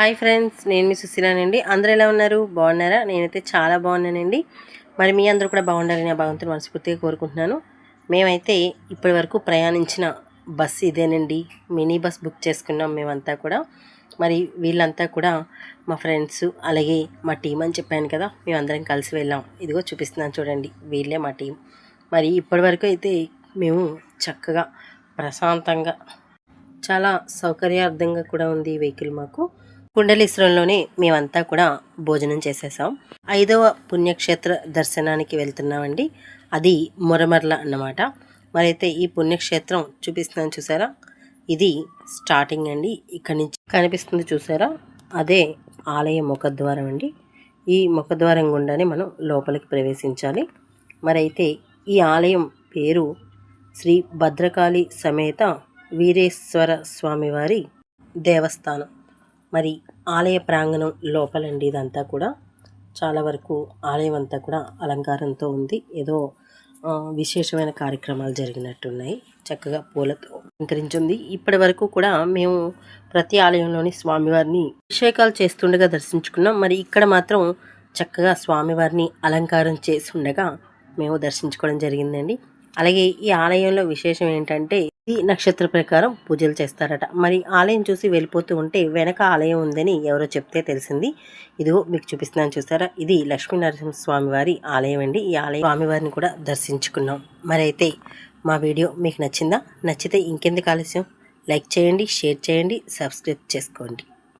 Hi friends నేను మీ సుశీలానండి. అందరూ ఎలా ఉన్నారు? బాగున్నారా? నేనైతే చాలా బాగున్నానండి. మరి మీ అందరూ కూడా బాగుండాలని ఆ భగవంతుని మనస్ఫూర్తిగా కోరుకుంటున్నాను. మేమైతే ఇప్పటి వరకు ప్రయాణించిన బస్ ఇదేనండి. మినీ బస్ బుక్ చేసుకున్నాం మేమంతా కూడా. మరి వీళ్ళంతా కూడా మా ఫ్రెండ్స్ అలాగే మా టీం అని చెప్పాను కదా మేమందరం కలిసి వెళ్ళాం. ఇదిగో చూపిస్తున్నాను చూడండి వీళ్ళే మా టీం. మరి ఇప్పటి వరకు అయితే మేము చక్కగా ప్రశాంతంగా చాలా సౌకర్యార్థంగా కూడా ఉంది ఈ వెహికల్ మాకు. కుండలీశ్వరంలోనే మేమంతా కూడా భోజనం చేసేసాం. ఐదవ పుణ్యక్షేత్ర దర్శనానికి వెళ్తున్నామండి. అది మురమర్ల అన్నమాట. మరైతే ఈ పుణ్యక్షేత్రం చూపిస్తున్నాను చూసారా? ఇది స్టార్టింగ్ అండి. ఇక్కడ నుంచి కనిపిస్తుంది చూసారా? అదే ఆలయ ముఖద్వారం అండి. ఈ ముఖద్వారం గుండానే మనం లోపలికి ప్రవేశించాలి. మరైతే ఈ ఆలయం పేరు శ్రీ భద్రకాళి సమేత వీరేశ్వర స్వామివారి దేవస్థానం. మరి ఆలయ ప్రాంగణం లోపలండి ఇదంతా కూడా. చాలా వరకు ఆలయం అంతా కూడా అలంకారంతో ఉంది. ఏదో విశేషమైన కార్యక్రమాలు జరిగినట్టున్నాయి. చక్కగా పూలతో అలంకరించింది. ఇప్పటి వరకు కూడా మేము ప్రతి ఆలయంలోని స్వామివారిని అభిషేకాలు చేస్తుండగా దర్శించుకున్నాం. మరి ఇక్కడ మాత్రం చక్కగా స్వామివారిని అలంకారం చేసి ఉండగా మేము దర్శించుకోవడం జరిగిందండి. అలాగే ఈ ఆలయంలో విశేషం ఏంటంటే ఈ నక్షత్ర ప్రకారం పూజలు చేస్తారట. మరి ఆలయం చూసి వెళ్ళిపోతూ ఉంటే వెనక ఆలయం ఉందని ఎవరో చెప్తే తెలిసింది. ఇదిగో మీకు చూపిస్తున్నాను చూసారా? ఇది లక్ష్మీనరసింహ స్వామి వారి ఆలయం అండి. ఈ ఆలయం స్వామివారిని కూడా దర్శించుకున్నాం. మరి అయితే మా వీడియో మీకు నచ్చిందా? నచ్చితే ఇంకెందుకు ఆలస్యం? లైక్ చేయండి షేర్ చేయండి సబ్స్క్రైబ్ చేసుకోండి.